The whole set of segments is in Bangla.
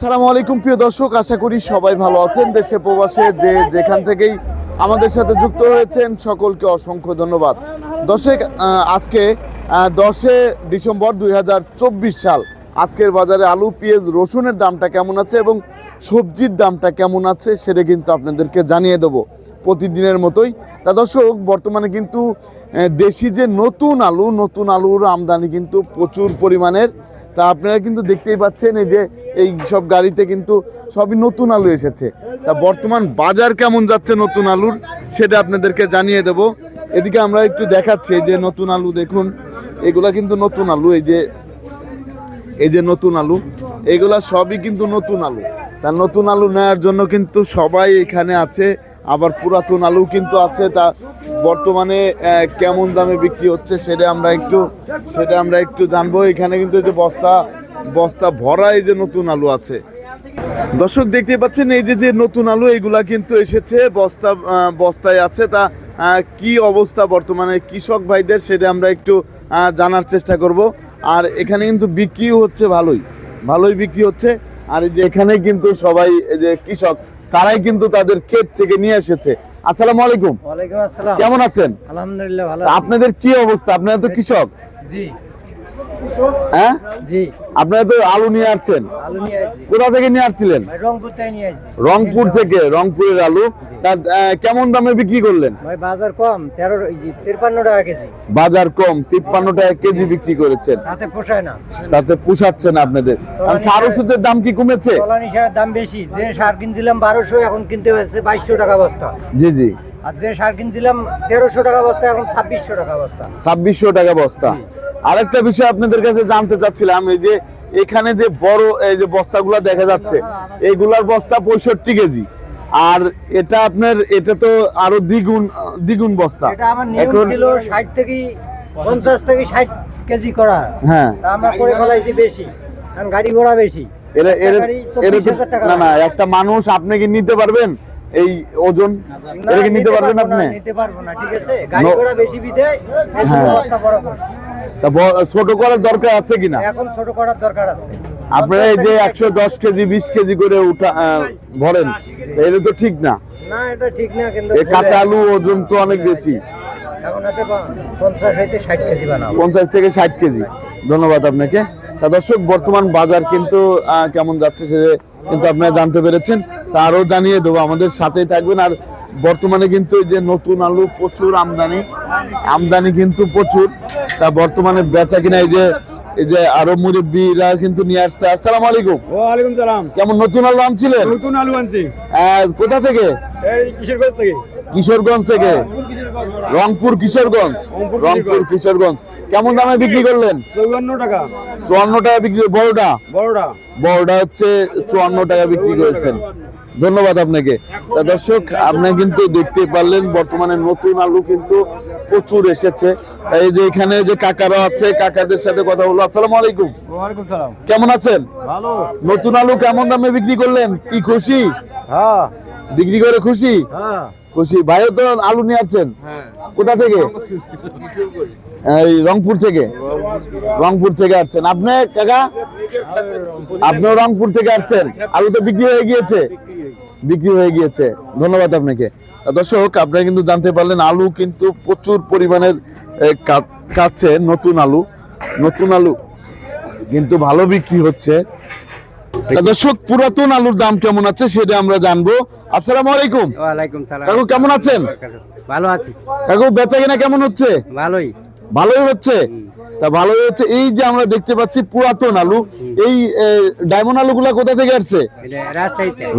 সালামু আলাইকুম, প্রিয় দর্শক, আশা করি সবাই ভালো আছেন। দেশে প্রবাসে যে যেখান থেকেই আমাদের সাথে যুক্ত হয়েছেন সকলকে অসংখ্য ধন্যবাদ। দর্শক আজকে দশে ডিসেম্বর দু হাজার চব্বিশ সাল, আজকের বাজারে আলু, পেঁয়াজ, রসুনের দামটা কেমন আছে এবং সবজির দামটা কেমন আছে সেটা কিন্তু আপনাদেরকে জানিয়ে দেবো প্রতিদিনের মতোই। তা দর্শক, বর্তমানে কিন্তু দেশি যে নতুন আলু, নতুন আলুর আমদানি কিন্তু প্রচুর পরিমাণের। তা আপনারা কিন্তু দেখতেই পাচ্ছেন এই যে এই সব গাড়িতে কিন্তু সবই নতুন আলু এসেছে। তা বর্তমান বাজার কেমন যাচ্ছে নতুন আলুর সেটা আপনাদেরকে জানিয়ে দেব। এদিকে আমরা একটু দেখাচ্ছি এই যে নতুন আলু দেখুন, এগুলা কিন্তু নতুন আলু, এই যে এই যে নতুন আলু, এগুলা সবই কিন্তু নতুন আলু। তা নতুন আলু নেওয়ার জন্য কিন্তু সবাই এখানে আছে, আবার পুরাতন আলু কিন্তু আছে, তা বর্তমানে কেমন দামে বিক্রি হচ্ছে সেটা আমরা একটু, সেটা আমরা একটু জানব। এখানে কিন্তু এই যে বস্তা বস্তা ভরা এই যে নতুন আলু আছে। দর্শক, দেখতে পাচ্ছেন, এই যে যে নতুন আলু, এগুলা কিন্তু এসেছে, বস্তা বস্তায় আছে। তা কি অবস্থা বর্তমানে? কৃষক ভাইদের সেটা আমরা একটু জানার চেষ্টা করব। আর এখানে কিন্তু বিক্রিও হচ্ছে ভালোই ভালোই বিক্রি হচ্ছে। আর এই যে এখানে কিন্তু সবাই, এই যে কৃষক, তারাই কিন্তু তাদের ক্ষেত থেকে নিয়ে এসেছে। আসসালামু আলাইকুম। ওয়ালাইকুম আসসালাম। কেমন আছেন? আলহামদুলিল্লাহ ভালো আপনাদের কি অবস্থা? আপনারা তো কৃষক। জি। হ্যাঁ? জি। আপনারা তো আলু নিয়ে আসছেন? কোথা থেকে নিয়ে আসছিলেন? রংপুর থেকে রংপুরের আলু। তা কেমন দামে বিক্রি করলেন? বাজার কম তেরো তিরপান্ন টাকা কেজি। বাজার কম তিপ্পান্ন টাকা কেজি বিক্রি করেছেন। তাতে পোষায় না। তাতে পোষাচ্ছে না আপনাদের সার ওষুধের দাম কি কমেছে? তলানি সারের দাম বেশি। যে সার কিনছিলাম বারোশো এখন কিনতে হয়েছে বাইশশো টাকা বস্তা। জি জি। আর যে সার কিনছিলাম তেরোশো টাকা বস্তা এখন ছাব্বিশশো টাকা বস্তা। ছাব্বিশশো টাকা বস্তা। আরেকটা বিষয় আপনাদের কাছে জানতে চাচ্ছিলাম এই যে এখানে যে বড় এই যে বস্তাগুলা দেখা যাচ্ছে এগুলার বস্তা পঁয়ষট্টি কেজি। আর এটা আপনার এটা তো আরও দ্বিগুণ দ্বিগুণ বস্তা। এখন ছিল ষাট থেকে পঞ্চাশ থেকে ষাট কেজি করা হ্যাঁ। আমরা করে ফেলাইছি বেশি কারণ গাড়ি ঘোড়া বেশি। এরা একটা এরা এরা তো 24,000 টাকা না না একটা মানুষ আপনি কি নিতে পারবেন? এই ওজন? এটা কি নিতে পারবেন আপনি? নিতে পারব না ঠিক আছে? গাড়ি ঘোড়া বেশি বিদে হ্যাঁ। তা ছোট করার দরকার আছে কিনা? এখন ছোট করার দরকার আছে। আপনারা এই যে একশো দশ কেজি বিশ কেজি করে উঠা ভরেন এটা তো ঠিক না। না এটা ঠিক না কিন্তু কাঁচা আলু ওজন তো অনেক বেশি। পঞ্চাশ থেকে ষাট কেজি। ধন্যবাদ আপনাকে। তা দর্শক বর্তমান বাজার কিন্তু কেমন যাচ্ছে সে কিন্তু আপনারা জানতে পেরেছেন। তা আরও জানিয়ে দেবো আমাদের সাথেই থাকবেন। আর বর্তমানে কিন্তু এই যে নতুন আলু প্রচুর আমদানি আমদানি কিন্তু প্রচুর। তা বর্তমানে বেচা কিনা এই যে এই যে আরও মুরব্বীরা কিন্তু নিয়ে আসছে। আসসালামু আলাইকুম। ওয়ালাইকুম সালাম। কেমন নতুন আলু আনছিলেন? নতুন আলু আনছি। কোথা থেকে? এই কিশোরগঞ্জ থেকে। কিশোরগঞ্জ থেকে। রংপুর কিশোরগঞ্জ। রংপুর রংপুর কিশোরগঞ্জ। কেমন দামে বিক্রি করলেন? চৌয়ান্ন টাকা। চুয়ান্ন টাকা বিক্রি বড়টা? বড়টা। বড়টা হচ্ছে চুয়ান্ন টাকা বিক্রি করেছেন। ধন্যবাদ আপনাকে। দর্শক আপনি কিন্তু দেখতে পারলেন বর্তমানে নতুন আলু কিন্তু প্রচুর এসেছে। এই যে এখানে যে কাকারা আছে কাকাদের সাথে কথা বলব। আসসালামু আলাইকুম। কেমন আছেন? ভালো। নতুন আলু কেমন দামে বিক্রি করলেন? কি খুশি? হ্যাঁ। বিক্রি করে খুশি? হ্যাঁ। খুশি। ভাইও তো আলু নিয়ে আসছেন? কোথা থেকে? এই রংপুর থেকে। রংপুর থেকে আসছেন। আপনি কাকা? আপনিও রংপুর থেকে আসছেন। আলু তো বিক্রি হয়ে গিয়েছে। বিক্রি হয়ে গিয়েছে। ধন্যবাদ আপনাকে। দর্শক আপনারা কিন্তু জানতে পারলেন আলু কিন্তু প্রচুর পরিমাণের এ, কা- কাটছে নতুন আলু। নতুন আলু কিন্তু ভালো বিক্রি হচ্ছে। দর্শক পুরাতন আলুর দাম কেমন আছে সেটা আমরা জানব। আসসালামু আলাইকুম। ওয়ালাইকুম সালাম। কাকু কেমন আছেন? ভালো আছি। কাকু বেচা কিনা কেমন হচ্ছে? ভালোই। ভালোই হচ্ছে। তা ভালোই হচ্ছে। এই যে আমরা দেখতে পাচ্ছি পুরাতন আলু এই ডায়মন্ড আলুগুলা কোথা থেকে আসছে?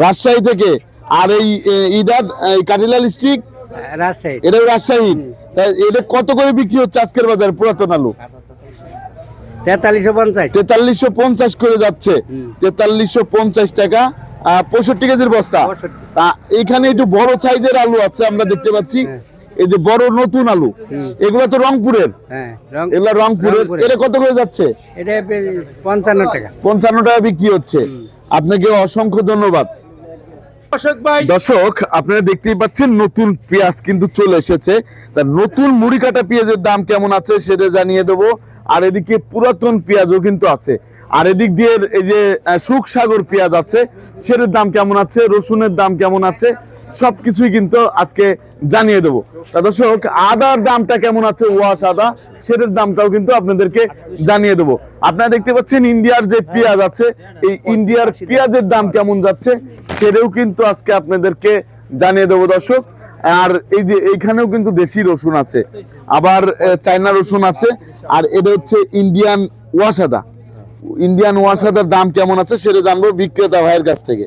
রাজশাহী থেকে। আর এই এই কাটিলাল স্টিক এটা রাজশাহী। এটা কত করে বিক্রি হচ্ছে আজকের বাজার পুরাতন আলু? তেতাল্লিশশো পঞ্চাশ। তেতাল্লিশশো পঞ্চাশ করে যাচ্ছে। তেতাল্লিশশো পঞ্চাশ টাকা পঁয়ষট্টি কেজির বস্তা। তা এখানে একটু বড় সাইজের আলু আছে আমরা দেখতে পাচ্ছি। হ্যাঁ। এই যে বড় নতুন আলু এগুলো তো রংপুরের। হ্যাঁ এগুলো রংপুরের। এটা কত করে যাচ্ছে? এটা পঞ্চান্ন টাকা। পঞ্চান্ন টাকা বিক্রি হচ্ছে। আপনাকে অসংখ্য ধন্যবাদ। দর্শক আপনারা দেখতেই পাচ্ছেন নতুন পেঁয়াজ কিন্তু চলে এসেছে। তা নতুন মুড়ি কাটা পেঁয়াজের দাম কেমন আছে সেটা জানিয়ে দেবো। আর এদিকে পুরাতন পেঁয়াজও কিন্তু আছে। আর এদিক দিয়ে এই যে আহ, সুখসাগর পেঁয়াজ আছে সেটার দাম কেমন আছে? রসুনের দাম কেমন আছে? সবকিছুই কিন্তু আজকে জানিয়ে দেবো। দর্শক, আদার দামটা কেমন আছে ওয়াশ আদা? সেটার দামটাও কিন্তু আপনাদেরকে জানিয়ে দেবো। আপনারা দেখতে পাচ্ছেন ইন্ডিয়ার যে পেঁয়াজ আছে, এই ইন্ডিয়ার পেঁয়াজের দাম কেমন যাচ্ছে, সেটাও কিন্তু আজকে আপনাদেরকে জানিয়ে দেবো দর্শক। আর এই যে এইখানেও কিন্তু দেশি রসুন আছে, আবার চায়না রসুন আছে, আর এটা হচ্ছে ইন্ডিয়ান ওয়াসাদা ইন্ডিয়ান ওয়াসাদার দাম কেমন আছে সেটা জানব বিক্রেতা ভাইয়ের কাছ থেকে।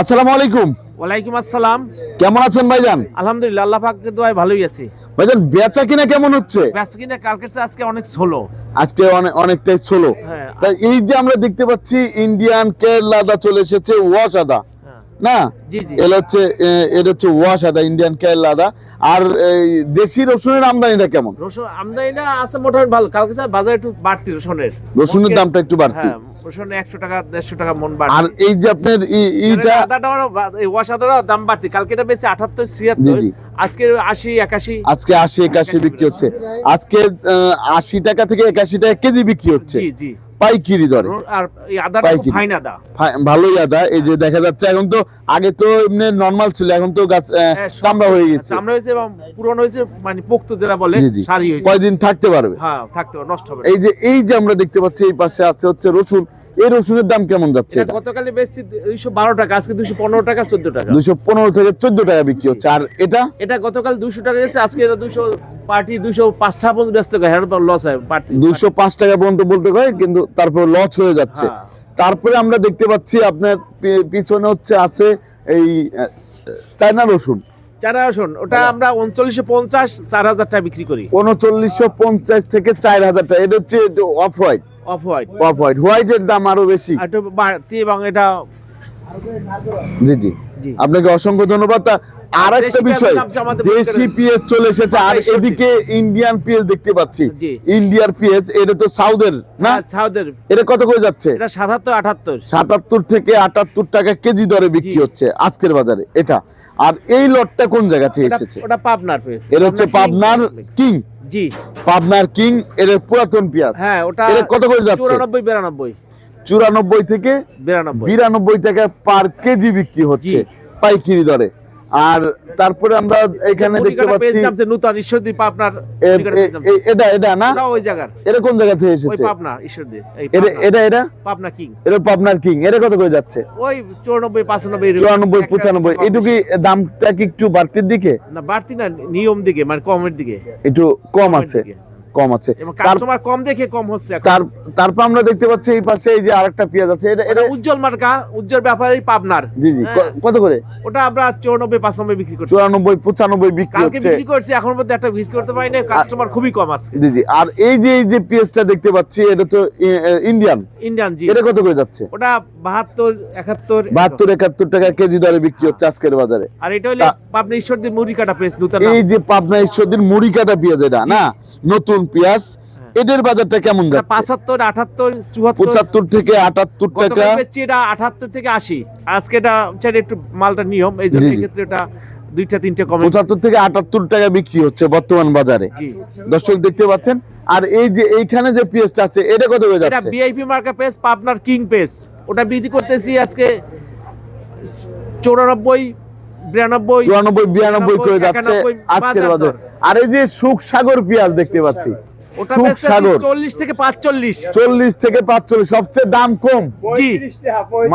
আসসালামু আলাইকুম। ওয়ালাইকুম আসসালাম। কেমন আছেন ভাইজান? আলহামদুলিল্লাহ আল্লাহ পাকের দোয়ায় ভালোই আছি। ভাইজান বেচা কিনা কেমন হচ্ছে? ব্যস্ত কিনা কালকের চেয়ে আজকে অনেক ছোলো আজকে অনেক অনেকটাই ছোলো হ্যাঁ। তাই এই যে আমরা দেখতে পাচ্ছি ইন্ডিয়ান কেরলা আদা চলে এসেছে ওয়াশ আদা হ্যাঁ। না? জি জি। এটা হচ্ছে এটা হচ্ছে ওয়াশ আদা ইন্ডিয়ান কেরলা আদা আর এই দেশি রসুনের আমদানিটা কেমন? রসুন আমদানিটা আছে মোটামুটি ভালো। কালকে বাজার একটু বাড়তি রসুনের। রসুনের দামটা একটু বাড়তি। হ্যাঁ রসুন একশো টাকা দেড়শো টাকা মন আর এই যে আপনার ই- আদাটাও এই দাম বাড়তি। কালকে এটা বেশি আঠাত্তর ছিয়াত্তর। আজকে আশি একাশি। আজকে আশি একাশি বিক্রি হচ্ছে। আজকে আশি টাকা থেকে একাশি টাকা কেজি বিক্রি হচ্ছে। জি জি। পাইকিরি দরে আর ফাইন আদা। ভালোই আদা। এই যে দেখা যাচ্ছে এখন তো আগে তো এমনি নর্মাল ছিল এখন তো গাছ হ্যাঁ, চামড়া হয়ে গেছে। চামড়া হয়েছে এবং পুরনো হয়েছে মানে পোক্ত যেটা বলে সারি হয়েছে। কয়দিন থাকতে পারবে? হ্যাঁ থাকতে হবে, নষ্ট হবে এই যে এই যে আমরা দেখতে পাচ্ছি এই পাশে আছে হচ্ছে রসুন। এই রসুনের দাম কেমন যাচ্ছে গতকালে বেশি দুইশো বারো টাকা আজকে দুইশো পনেরো টাকা চোদ্দ টাকা। দুইশো পনেরো থেকে চোদ্দ টাকা বিক্রি হচ্ছে। আর এটা? এটা গতকাল দুশো টাকা গেছে আজকে এটা দুশো পার্টি দুশো পাঁচটা পর্যন্ত ব্যস্ত হয় লস হয় পার্টি। দুইশো পাঁচ টাকা পর্যন্ত বলতে হয় কিন্তু তারপর লস হয়ে যাচ্ছে। হ্যাঁ। তারপরে আমরা দেখতে পাচ্ছি আপনার পিছনে হচ্ছে আছে এই আহ, চায়না রসুন। চারা শোন ওটা আমরা উনচল্লিশশো পঞ্চাশ চার হাজার টাকা বিক্রি করি। উনচল্লিশশো পঞ্চাশ থেকে চার হাজার টাকা। এটা হচ্ছে off white off white off white হোয়াইটের দাম আরও বেশি। একটু বাড়তি এবং এটা জি জি। আপনাকে অসংখ্য ধন্যবাদ। তা আর একটা বিষয় দেশি পিএস চলে এসেছে। আর এদিকে ইন্ডিয়ান পিএস দেখতে পাচ্ছি। ইন্ডিয়ার পিএস এটা তো সাউথের না? সাউদের। এটা কত করে যাচ্ছে? এটা সাতাত্তর আটাত্তর। সাতাত্তর থেকে আটাত্তর টাকা কেজি দরে বিক্রি হচ্ছে আজকের বাজারে। এটা। আর এই লটটা কোন জায়গা থেকে এসেছে? ওটা পাবনার পেয়েছে এটা হচ্ছে পাবনার কিং জি। পাবনার কিং এর পুরাতন পেঁয়াজ। হ্যাঁ ওটা কত করে যাচ্ছে? চুরানব্বই বিরানব্বই। চুরানব্বই থেকে বিরানব্বই। বিরানব্বই টাকা পার কেজি বিক্রি হচ্ছে পাইকারি দরে। আর তারপরে আমরা এখানে দেখতে পাচ্ছি নামছে নূতন ঈশ্বরদী পাবনার এটা এটা না? ওই জায়গার। এটা কোন জায়গা থেকে ওই এসেছে? পাবনা ঈশ্বরদী এটা এটা এটা? পাবনা কিং। এটা পাবনার কিং। এটা কত করে যাচ্ছে? ওই চুরানব্বই পাঁচানব্বই এরকম। চুরানব্বই একটা পঁচানব্বই। কম কি দামটা কি একটু বাড়তির দিকে? না বাড়তি না নিয়ম দিকে মানে কমের দিকে। একটু কম আছে। কম আছে। কাস্টমার কম দেখে কম হচ্ছে তার তারপর আমরা দেখতে পাচ্ছি এই পাশে এই যে আরেকটা পেঁয়াজ আছে এটা এটা উজ্জ্বল মার্কা উজ্জ্বল ব্যাপারী পাবনার। জি জি হ্যাঁ। কত করে? ওটা আমরা চৌরানব্বই পাঁচানব্বই বিক্রি করছি। চুরানব্বই পঁচানব্বই বিক্রি কালকে বিক্রি করছি এখন মধ্যে একটা বিক্রি করতে পারি না কাস্টমার খুবই কম আছে জি জি আর এই যে এই যে পেঁয়াজটা দেখতে পাচ্ছি এটা তো ইন্ডিয়ান ইন্ডিয়ান জি। এটা কত করে যাচ্ছে? ওটা বাহাত্তর একাত্তর। বাহাত্তর একাত্তর টাকা কেজি দরে বিক্রি হচ্ছে আজকের বাজারে। আর এটা হলে পাবনা ঈশ্বরদী মুড়ি কাটা পেয়েছে নূতন এই যে পাবনা ঈশ্বরদীর মুড়ি কাটা পেঁয়াজ এটা না? নতুন পেঁয়াজ এদের বাজারটা কেমন এটা পাঁচাত্তর আটাত্তর চুয়াত্তর। পঁচাত্তর থেকে আটাত্তর টাকা। এটা আটাত্তর থেকে আশি। আজকে এটা চাই একটু মালটা নিয়ম এই জন্য। ক্ষেত্রে এটা দুইটা তিনটে কমে পঁচাত্তর থেকে আটাত্তর টাকা বিক্রি হচ্ছে বর্তমান বাজারে। দর্শক দেখতে পাচ্ছেন? আর এই যে এইখানে যে পেঁয়াজটা আছে এটা কত এটা যাচ্ছে? ভিআইপি মার্কা পাবনার কিং পেস ওটা বিক্রি করতেছি আজকে চৌরানব্বই বিরানব্বই চুরানব্বই বিরানব্বই করে যাচ্ছে আজকের। বাজারে। আর এই যে সুখ সাগর পেঁয়াজ দেখতে পাচ্ছি। সুখ সাগর। চল্লিশ থেকে পাঁচচল্লিশ। চল্লিশ থেকে পাঁচচল্লিশ সবচেয়ে দাম কম। জি।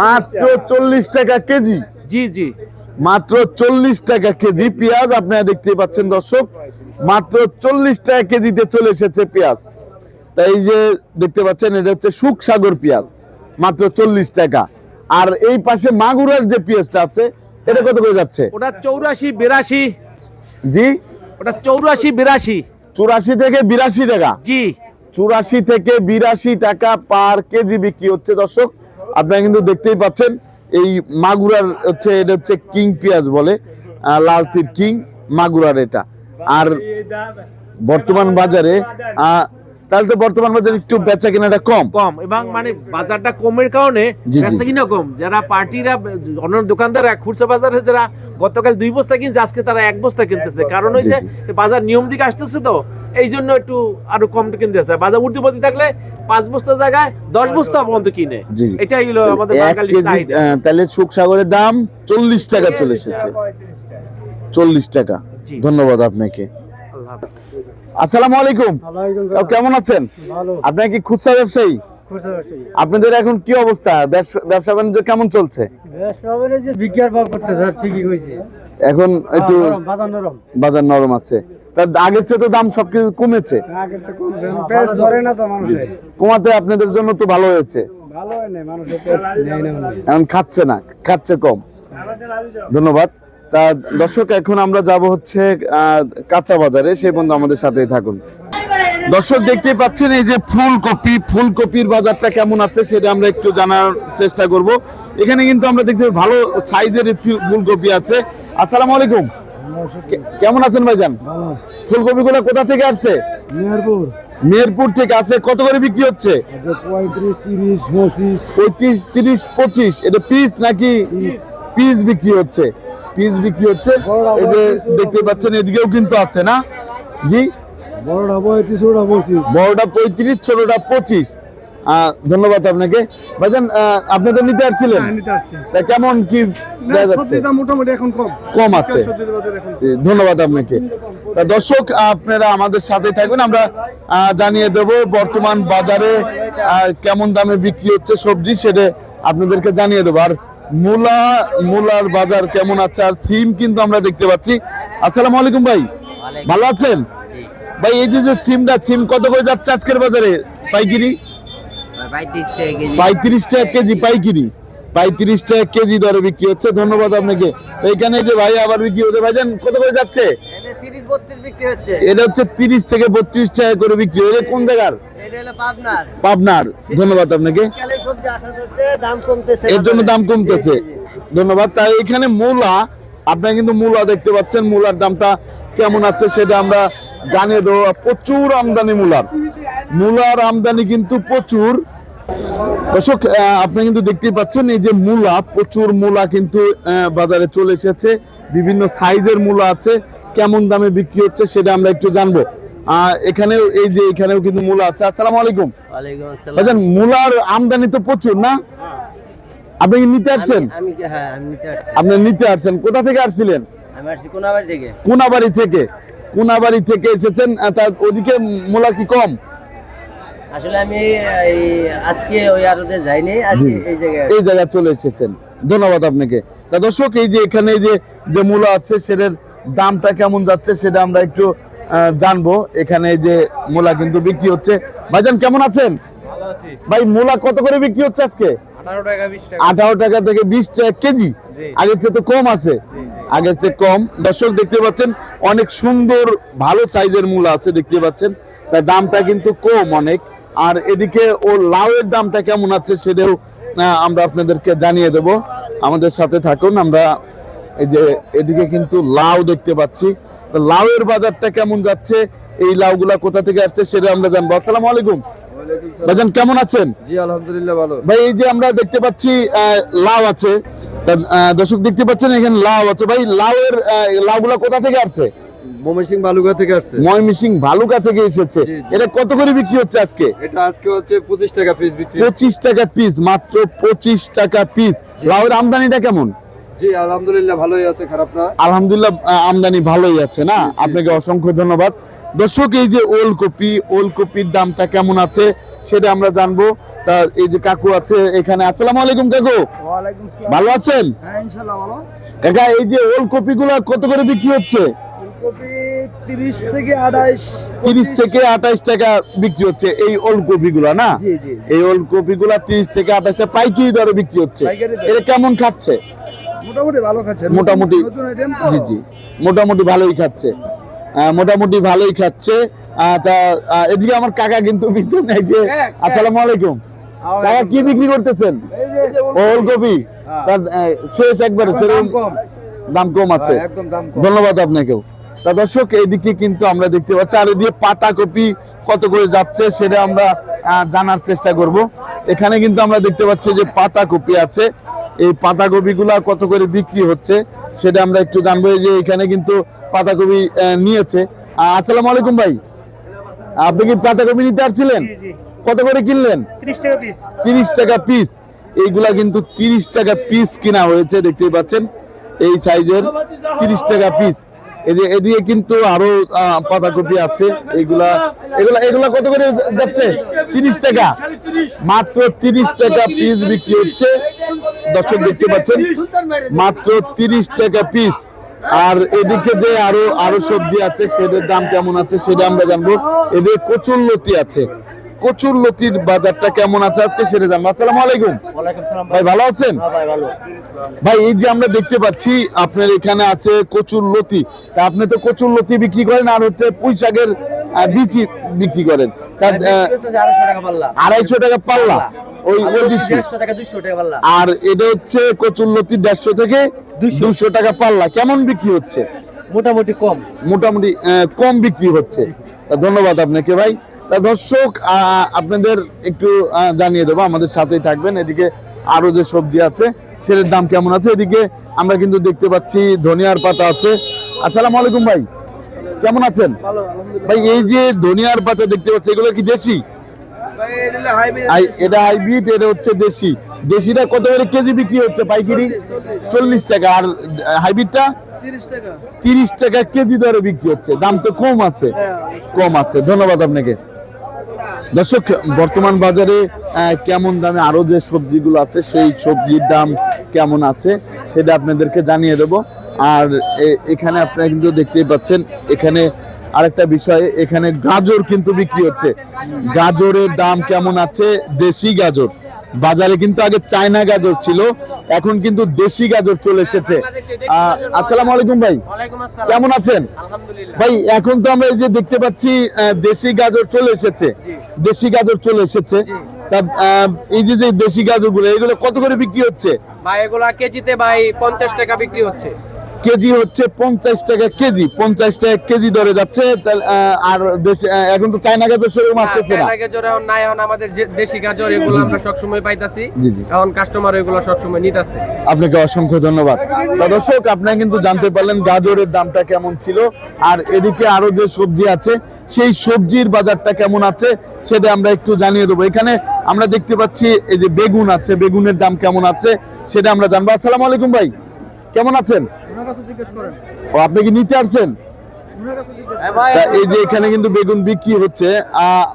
মাত্র চল্লিশ টাকা কেজি। জি জি। মাত্র চল্লিশ টাকা কেজি পেঁয়াজ আপনারা দেখতে পাচ্ছেন দর্শক। মাত্র চল্লিশ টাকা কেজিতে চলে এসেছে পেঁয়াজ। তাই এই যে দেখতে পাচ্ছেন এটা হচ্ছে সুখসাগর পেঁয়াজ। মাত্র চল্লিশ টাকা। আর এই পাশে মাগুরার যে পেঁয়াজটা আছে এটা কত করে যাচ্ছে? ওটা চৌরাশি বিরাশি। জি? ওটা চৌরাশি বিরাশি। চুরাশি থেকে বিরাশি টাকা। জি। চুরাশি থেকে বিরাশি টাকা পার কেজি বিক্রি হচ্ছে দর্শক। আপনারা কিন্তু দেখতেই পাচ্ছেন এই মাগুরার হচ্ছে এটা হচ্ছে কিং পেঁয়াজ বলে আহ, লাল তীর কিং মাগুরার এটা। আর বর্তমান বাজারে আহ, তাহলে তো বর্তমান বাজারে একটু বেচা কেনাটা কম। কম এবং মানে বাজারটা কমের কারণে। বেচা কিনা কম। যারা পার্টিরা অন্য দোকানদাররা খুচরা বাজারে যারা গতকাল দুই বস্তা কিনছে আজকে তারা এক বস্তা কিনতেছে। কারণ হইছে বাজার নিয়ম দিকে আসতেছে তো এই জন্য একটু আরও কম কিনতেছে বাজার ঊর্ধ্বপতি থাকলে পাঁচ বস্তা জায়গায় দশ বস্তা পর্যন্ত কিনে। এটাই হলো আমাদের চাহিদা তাহলে সুখসাগরের দাম চল্লিশ টাকা চলে এসেছে। চল্লিশ টাকা। ধন্যবাদ আপনাকে। আল্লাহ। আসসালামু আলাইকুম। কেমন আছেন? আপনার কি খুচরা ব্যবসায়ী? আপনাদের এখন কি অবস্থা? ব্যবসা- বাণিজ্য কেমন চলছে? এখন একটু বাজার নরম আছে। তার আগের চেয়ে তো দাম সবকিছু কমেছে। কমাতে আপনাদের জন্য তো ভালো হয়েছে। হয় এখন খাচ্ছে না খাচ্ছে কম। ধন্যবাদ। তা দর্শক এখন আমরা যাব হচ্ছে কাঁচা বাজারে। সেই বন্ধু আমাদের সাথেই থাকুন। দর্শক দেখতেই পাচ্ছেন এই যে ফুলকপি ফুলকপির বাজারটা কেমন আছে সেটা আমরা একটু জানার চেষ্টা করব। এখানে কিন্তু আমরা দেখতে ভালো সাইজের ফুলকপি আছে। আসসালামু আলাইকুম। কেমন আছেন ভাইজান? ভালো ফুলকপিগুলো কোথা থেকে আসছে? মেহেরপুর। মেহেরপুর থেকে আছে কত করে বিক্রি হচ্ছে? তিরিশ পঁচিশ। পঁয়ত্রিশ তিরিশ পঁচিশ। এটা পিস নাকি পিস বিক্রি হচ্ছে? পিস বিক্রি হচ্ছে। এই যে দেখতে পাচ্ছেন এদিকেও কিন্তু আছে না? জি? বড়টা পঁয়ত্রিশ ওটা পঁচিশ। বড়টা পঁয়ত্রিশ ছোটটা পঁচিশ। ধন্যবাদ আপনাকে। ভাইজান আপনি তো নিতে আসছিলেন? তা কেমন কি মোটামুটি এখন কম। কম আছে। ধন্যবাদ আপনাকে। দর্শক আপনারা আমাদের সাথে থাকবেন। আমরা জানিয়ে দেব বর্তমান বাজারে কেমন দামে বিক্রি হচ্ছে সবজি সেটা আপনাদেরকে জানিয়ে দেবো। আর মূলা মূলার বাজার কেমন আছে? আর সিম কিন্তু আমরা দেখতে পাচ্ছি। আসসালামু আলাইকুম ভাই। ভালো আছেন? ভাই এই যে যে সিমটা সিম কত করে যাচ্ছে আজকের বাজারে? পাইকিরি? পঁয়ত্রিশ টাকা কেজি। পাইকিরি। পঁয়ত্রিশ টাকা কেজি দরে বিক্রি হচ্ছে। ধন্যবাদ আপনাকে। তো এখানে যে ভাই আবার বিক্রি হচ্ছে ভাইজান কত করে যাচ্ছে? এটা হচ্ছে। তিরিশ থেকে বত্রিশ টাকা করে বিক্রি। হচ্ছে কোন জায়গার? পাবনার। ধন্যবাদ আপনাকে। এর জন্য দাম কমতেছে। ধন্যবাদ। তাই এখানে মূলা আপনারা কিন্তু মূলা দেখতে পাচ্ছেন মূলার দামটা কেমন আছে সেটা আমরা জানিয়ে দেবো। প্রচুর আমদানি মূলার। মূলার আমদানি কিন্তু প্রচুর। দর্শক আপনি কিন্তু দেখতেই পাচ্ছেন এই যে মূলা প্রচুর মূলা কিন্তু বাজারে চলে এসেছে। বিভিন্ন সাইজের মূলা আছে। কেমন দামে বিক্রি হচ্ছে সেটা আমরা একটু জানব। এখানেও এই যে এখানেও কিন্তু মূলা আছে। আসসালামু আলাইকুম। ভাইজান মূলার আমদানি তো প্রচুর না? আপনি কি নিতে আসছেন? হ্যাঁ আপনি নিতে আসছেন। কোথা থেকে আসছিলেন? কোনাবাড়ি থেকে। কোনাবাড়ি থেকে। এসেছেন আহ, তা ওদিকে মূলা কি কম? আসলে আমি এই আজকে ওই আরতে যাইনি আজকে এই জায়গায় এই জায়গায় চলে এসেছেন। ধন্যবাদ আপনাকে। তা দর্শক এই যে এখানে এই যে যে মূলা আছে সেটার দামটা কেমন যাচ্ছে সেটা আমরা একটু জানব এখানে যে মূলা কিন্তু বিক্রি হচ্ছে। ভাইজান কেমন আছেন? ভাই মূলা কত করে বিক্রি হচ্ছে আজকে? আঠারো টাকা থেকে বিশ টাকা কেজি। আগের চেয়ে তো কম আছে। আগের চেয়ে কম। দর্শক দেখতে পাচ্ছেন অনেক সুন্দর ভালো সাইজের মূলা আছে দেখতে পাচ্ছেন। তার দামটা কিন্তু কম অনেক। আর এদিকে ও লাউয়ের দামটা কেমন আছে সেটাও আমরা আপনাদেরকে জানিয়ে দেব। আমাদের সাথে থাকুন আমরা এই যে এদিকে কিন্তু লাউ দেখতে পাচ্ছি। লাউয়ের বাজারটা কেমন যাচ্ছে? এই লাউগুলা কোথা থেকে আসছে সেটা আমরা জানব। আসসালামু আলাইকুম। ভাইজান কেমন আছেন? জি আলহামদুলিল্লাহ ভালো। ভাই এই যে আমরা দেখতে পাচ্ছি লাউ আছে। দর্শক দেখতে পাচ্ছেন এখানে লাউ আছে। ভাই লাউয়ের লাউগুলা কোথা থেকে আসছে? ময়মনসিং বালুকা থেকে আসছে। ভালুকা থেকে এসেছে। এটা কত করে বিক্রি হচ্ছে আজকে? এটা আজকে হচ্ছে পঁচিশ টাকা পিস বিক্রি পঁচিশ টাকা পিস মাত্র পঁচিশ টাকা পিস লাউয়ের আমদানিটা কেমন? জি আলহামদুলিল্লাহ ভালোই আছে খারাপ না? আলহামদুলিল্লাহ আমদানি ভালোই আছে না? আপনাকে অসংখ্য ধন্যবাদ। দর্শক এই যে ওলকপি ওলকপির দামটা কেমন আছে সেটা আমরা জানব। তা এই যে কাকু আছে এখানে আসসালামু আলাইকুম কাকু। ভালো আছেন? হ্যাঁ ইনশাআল্লাহ ভালো। কাকা এই যে ওলকপি গুলা কত করে বিক্রি হচ্ছে? তিরিশ থেকে আঠাইশ টাকা বিক্রি হচ্ছে এই ওলকপি গুলা না? জি, জি। এই ওলকপি গুলা তিরিশ থেকে আঠাশ টাকা পাইকারি দরে বিক্রি হচ্ছে। এটা কেমন খাচ্ছে? মোটামুটি ভালো খাচ্ছে। মোটামুটি জি জি। মোটামুটি ভালোই খাচ্ছে। মোটামুটি ভালোই খাচ্ছে। তা এদিকে আমার কাকা কিন্তু পিছনে যে আসসালামু আলাইকুম। কাকা কি বিক্রি করতেছেন? ওলকপি। তার, শেষ একবার সেরকম দাম কম। আছে। কম। ধন্যবাদ আপনাকেও। তা দর্শক এইদিকে কিন্তু আমরা দেখতে পাচ্ছি আর এদিকে পাতা কপি কত করে যাচ্ছে সেটা আমরা জানার চেষ্টা করব। এখানে কিন্তু আমরা দেখতে পাচ্ছি যে পাতা কপি আছে। এই পাতাকপিগুলা কত করে বিক্রি হচ্ছে সেটা আমরা একটু জানব। যে এখানে কিন্তু পাতাকপি নিয়েছে। আসসালাম আলাইকুম ভাই। আপনি কি পাতাকপি নিতে আসছিলেন? কত করে কিনলেন? তিরিশ টাকা পিস এইগুলা কিন্তু তিরিশ টাকা পিস কিনা হয়েছে দেখতেই পাচ্ছেন। এই সাইজের তিরিশ টাকা পিস এই এদিকে কিন্তু আরও পাতাকপি আছে এইগুলা এগুলা এগুলা কত করে যাচ্ছে? তিরিশ টাকা। মাত্র তিরিশ টাকা পিস বিক্রি হচ্ছে। দর্শক দেখতে পাচ্ছেন, মাত্র তিরিশ টাকা পিস আর এদিকে যে আরও আরও সবজি আছে, সেটার দাম কেমন আছে, সেটা আমরা জানব। এদিকে কচুর লতি আছে। কচুর লতির বাজারটা কেমন আছে আজকে সেটা জানব। আসসালামু আলাইকুম। ভাই। ভালো আছেন? ভাই এই যে আমরা দেখতে পাচ্ছি আপনার এখানে আছে কচুর লতি। তা আপনি তো কচুর লতি বিক্রি করেন আর হচ্ছে পুঁই শাকের বিচি বিক্রি করেন। আড়াইশো টাকা পাল্লা। ওই আর এটা হচ্ছে কচুর লতি দেড়শো থেকে দুশো টাকা পাল্লা। কেমন বিক্রি হচ্ছে? মোটামুটি কম। মোটামুটি কম বিক্রি হচ্ছে। ধন্যবাদ আপনাকে ভাই। দর্শক আপনাদের একটু জানিয়ে দেবো আমাদের সাথেই থাকবেন। এদিকে আরও যে সবজি আছে সেটার দাম কেমন আছে? এদিকে আমরা কিন্তু দেখতে পাচ্ছি ধনিয়ার পাতা আছে। আসসালাম আলাইকুম ভাই কেমন আছেন? ভাই এই যে ধনিয়ার পাতা দেখতে পাচ্ছি এগুলো কি দেশি? এটা হাইব্রিড এটা হচ্ছে দেশি। দেশিটা কত করে কেজি বিক্রি হচ্ছে পাইকারি? চল্লিশ টাকা। আর হাইব্রিডটা তিরিশ টাকা। কেজি দরে বিক্রি হচ্ছে। দাম তো কম আছে। কম আছে। ধন্যবাদ আপনাকে। দর্শক, বর্তমান বাজারে কেমন দামে আরও যে সবজিগুলো আছে, সেই সবজির দাম কেমন আছে সেটা আপনাদেরকে জানিয়ে দেব। আর এখানে আপনারা কিন্তু দেখতেই পাচ্ছেন, এখানে আরেকটা বিষয়, এখানে গাজর কিন্তু বিক্রি হচ্ছে। গাজরের দাম কেমন আছে? দেশি গাজর। বাজারে কিন্তু আগে চায়না গাজর ছিল এখন কিন্তু দেশি গাজর চলে এসেছে। আসসালামু আলাইকুম ভাই। কেমন আছেন? ভাই এখন তো আমরা এই যে দেখতে পাচ্ছি দেশি গাজর চলে এসেছে। দেশি গাজর চলে এসেছে। তা এই যে যে দেশি গাজরগুলো এগুলো কত করে বিক্রি হচ্ছে? ভাই এগুলা কেজিতে ভাই পঞ্চাশ টাকা বিক্রি হচ্ছে। কেজি হচ্ছে পঞ্চাশ টাকা কেজি। পঞ্চাশ টাকা কেজি দরে যাচ্ছে। আর দেশি- এখন তো চায়না গাজর সেরকম আসতেছে না। গাজর এখন নাই এখন আমাদের দেশি গাজর এগুলো আমরা সবসময় পাইতাছি। জি, জি। এখন কাস্টমার এগুলো সবসময় নিতাছে। আপনাকে অসংখ্য ধন্যবাদ। দর্শক আপনারা কিন্তু জানতে পারলেন গাজরের দামটা কেমন ছিল। আর এদিকে আরও যে সবজি আছে সেই সবজির বাজারটা কেমন আছে সেটা আমরা একটু জানিয়ে দেবো। এখানে আমরা দেখতে পাচ্ছি এই যে বেগুন আছে বেগুনের দাম কেমন আছে সেটা আমরা জানব। আসসালামু আলাইকুম ভাই কেমন আছেন? ও আপনি কি নিতে আসছেন? এই যে এখানে কিন্তু বেগুন বিক্রি হচ্ছে।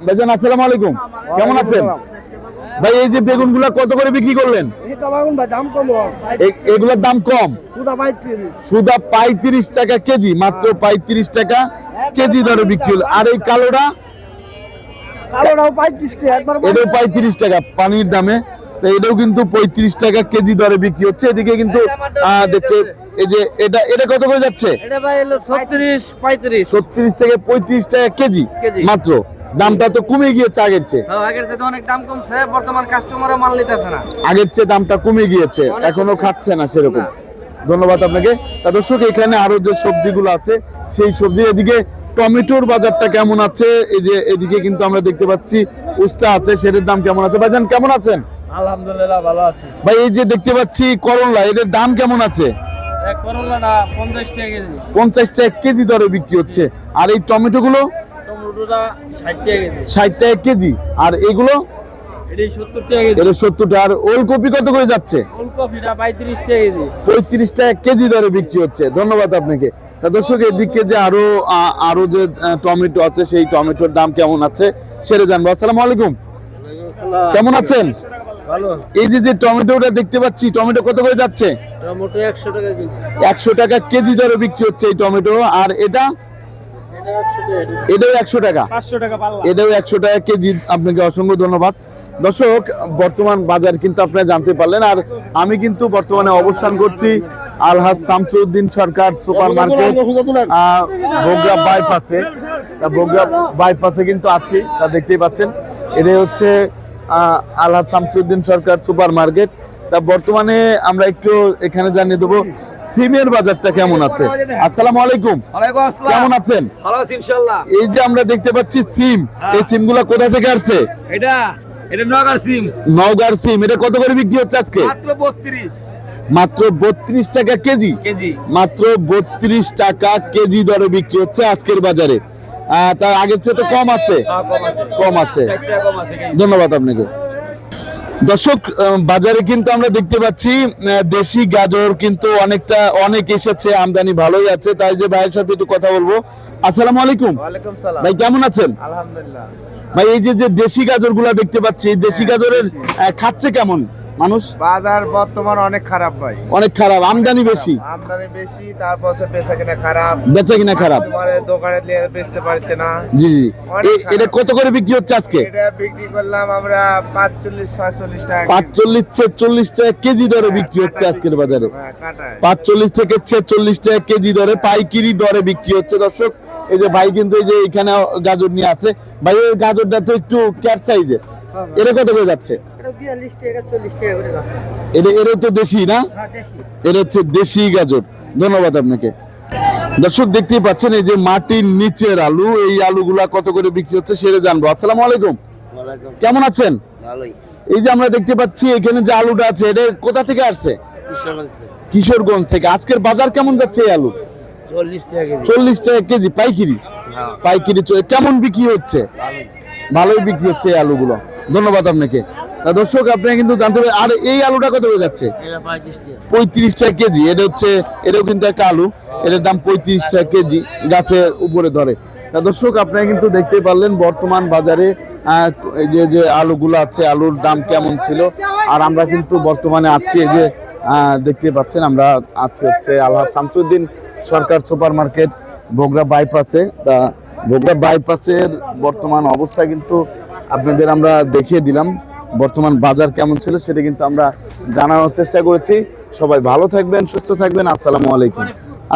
ভাইজান আসসালামু আলাইকুম। কেমন আছেন? ভাই এই যে বেগুনগুলা কত করে বিক্রি করলেন? দাম কম এ- এগুলোর দাম কম? সুদা পঁয়ত্রিশ। টাকা কেজি মাত্র পঁয়ত্রিশ টাকা কেজি দরে বিক্রি হলো। আর এই কালোটা? কালোটাও পঁয়ত্রিশ টাকা এটাও পঁয়ত্রিশ টাকা পানির দামে। তো এটাও কিন্তু পঁয়ত্রিশ টাকা কেজি দরে বিক্রি হচ্ছে। এদিকে কিন্তু আহ, দেখছে এই যে এটা এটা কত করে যাচ্ছে? এটা ভাই হলো থেকে পঁয়ত্রিশ টাকা কেজি। মাত্র। দামটা তো কমে গিয়েছে আগের চেয়ে। আগের সাথে অনেক দাম কমছে বর্তমান কাস্টমারও মাল নিতেছে না। আগের চেয়ে দামটা কমে গিয়েছে এখনও খাচ্ছে না সেরকম। ধন্যবাদ আপনাকে। তা দর্শক এখানে আরও যে সবজিগুলো আছে সেই সবজি এদিকে টমেটোর বাজারটা কেমন আছে? এই যে এদিকে কিন্তু আমরা দেখতে পাচ্ছি উস্তা আছে সেটার দাম কেমন আছে? ভাইজান কেমন আছেন? আলহামদুলিল্লাহ ভালো আছি। ভাই এই যে দেখতে পাচ্ছি করলা এদের দাম কেমন আছে? পঞ্চাশ টাকা কেজি। পঞ্চাশ টাকা কেজি দরে বিক্রি হচ্ছে। আর এই টমেটো গুলো টমেটোটা ষাট টাকা কেজি। ষাট টাকা কেজি। আর এগুলো? এটি সত্তর টাকা। আর ওলকপি কত করে যাচ্ছে? পঁয়ত্রিশ টাকা কেজি। পঁয়ত্রিশ টাকা কেজি দরে বিক্রি হচ্ছে। ধন্যবাদ আপনাকে। তা দর্শক এদিকে যে আরও আরও যে টমেটো আছে সেই টমেটোর দাম কেমন আছে সেটা জানব। আসসালামু আলাইকুম। কেমন আছেন? এই যে যে টমেটোটা দেখতে পাচ্ছি টমেটো কত করে যাচ্ছে? একশো টাকা কেজি। একশো টাকা কেজি দরে বিক্রি হচ্ছে এই টমেটো আর এটা? এটাও একশো টাকা এটাও একশো টাকা। কেজি আপনাকে অসংখ্য ধন্যবাদ। দর্শক বর্তমান বাজার কিন্তু আপনারা জানতে পারলেন আর আমি কিন্তু বর্তমানে অবস্থান করছি আলহাজ শামসুদ্দিন সরকার সুপার মার্কেট বগুড়া বাইপাসে। বগুড়া বাইপাসে কিন্তু আছি তা দেখতেই পাচ্ছেন। এটাই হচ্ছে আহ, আলহাজ শামসুদ্দিন সরকার সুপার মার্কেট তা বর্তমানে আমরা একটু এখানে জানিয়ে দেবো সিমের বাজারটা কেমন আছে? আসসালামু আলাইকুম। কেমন আছেন? এই যে আমরা দেখতে পাচ্ছি সিম এই সিমগুলো কোথা থেকে আসছে? এটা সিম। নওগাঁর সিম এটা কত করে বিক্রি হচ্ছে আজকে? মাত্র বত্রিশ। মাত্র বত্রিশ টাকা কেজি। মাত্র বত্রিশ টাকা কেজি দরে বিক্রি হচ্ছে আজকের বাজারে। তার আগের চেয়ে তো কম আছে। হ্যাঁ, কম আছে। ধন্যবাদ আপনাকে। দর্শক বাজারে কিন্তু আমরা দেখতে পাচ্ছি আহ, দেশি গাজর কিন্তু অনেকটা অনেক এসেছে আমদানি ভালোই আছে। তাই যে ভাইয়ের সাথে একটু কথা বলব। আসসালামু আলাইকুম। ভাই কেমন আছেন? আলহামদুলিল্লাহ। ভাই এই যে যে দেশি গাজরগুলা দেখতে পাচ্ছি দেশি গাজরের খাচ্ছে কেমন? মানুষ? বাজার বর্তমান অনেক খারাপ ভাই। অনেক খারাপ আমদানি বেশি। আমদানি বেশি তারপর বেচা কিনা খারাপ। বেচা কিনা খারাপ। দোকানে নিয়ে বেচতে পারছে না। জি জি। এটা কত করে বিক্রি হচ্ছে আজকে? এটা বিক্রি করলাম আমরা পাঁচচল্লিশ ছয়চল্লিশ টাকা পাঁচচল্লিশ ছেচল্লিশ টাকা কেজি দরে বিক্রি হচ্ছে আজকের বাজারে। হ্যাঁ, কাঁটায়। পাঁচচল্লিশ থেকে ছেচল্লিশ টাকা কেজি দরে পাইকিরি দরে বিক্রি হচ্ছে দর্শক। এই যে ভাই কিন্তু এই যে এখানে গাজর নিয়ে আছে। ভাই এই গাজরটা তো একটু ক্যাট সাইজের এটা কত করে যাচ্ছে? এটা বিয়াল্লিশ টাকা চল্লিশ টাকা করে যাচ্ছে। এটা তো দেশি না? হ্যাঁ এটা হচ্ছে দেশি গাজর। ধন্যবাদ আপনাকে। দর্শক দেখতেই পাচ্ছেন এই যে মাটির নিচের আলু এই আলুগুলা কত করে বিক্রি হচ্ছে সেটা জানব। আসসালামু আলাইকুম। কেমন আছেন? এই যে আমরা দেখতে পাচ্ছি এখানে যে আলুটা আছে এটা কোথা থেকে আসছে? কিশোরগঞ্জ থেকে। আজকের বাজার কেমন যাচ্ছে এই আলু? চল্লিশ টাকা কেজি। চল্লিশ টাকা কেজি পাইকিরি? হ্যাঁ। পাইকিরি চল- কেমন বিক্রি হচ্ছে? ভালোই বিক্রি হচ্ছে এই আলুগুলো। ধন্যবাদ আপনাকে। তা দর্শক আপনারা কিন্তু জানতে পারেন আর এই আলুটা কত করে যাচ্ছে? পঁয়ত্রিশ টাকা। কেজি এটা হচ্ছে এটাও কিন্তু একটা আলু এটার দাম পঁয়ত্রিশ টাকা কেজি গাছের উপরে ধরে। তা দর্শক আপনারা কিন্তু দেখতে পারলেন বর্তমান বাজারে যে যে আলুগুলো আছে আলুর দাম কেমন ছিল আর আমরা কিন্তু বর্তমানে আছি এই যে দেখতে পাচ্ছেন আমরা আছি হচ্ছে আলহাজ শামসুদ্দিন সরকার সুপার মার্কেট বগুড়া বাইপাসে। তা বগুড়া বাইপাসের বর্তমান অবস্থা কিন্তু আপনাদের আমরা দেখিয়ে দিলাম। বর্তমান বাজার কেমন ছিল সেটা কিন্তু আমরা জানানোর চেষ্টা করেছি। সবাই ভালো থাকবেন, সুস্থ থাকবেন। আসসালামু আলাইকুম।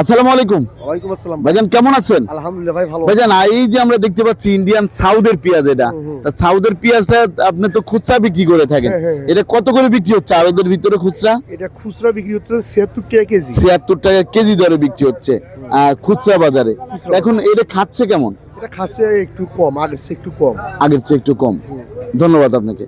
আসসালামু আলাইকুম। ওয়ালাইকুম আসসালাম। ভাইজান কেমন আছেন? আলহামদুলিল্লাহ ভাই ভালো। ভাইজান এই যে আমরা দেখতে পাচ্ছি ইন্ডিয়ান সাউদের পেঁয়াজ এটা তা সাউদের পেঁয়াজটা আপনি তো খুচরা বিক্রি করে থাকেন। হ্যাঁ, হ্যাঁ, হ্যাঁ। এটা কত করে বিক্রি হচ্ছে? আড়তের ভিতরে খুচরা? এটা খুচরা বিক্রি হচ্ছে ছিয়াত্তর টাকা কেজি। ছিয়াত্তর টাকা কেজি দরে বিক্রি হচ্ছে খুচরা বাজারে। এখন এটা খাচ্ছে কেমন? এটা খাচ্ছে একটু কম আগের চেয়ে একটু কম। আগের চেয়ে একটু কম। ধন্যবাদ আপনাকে।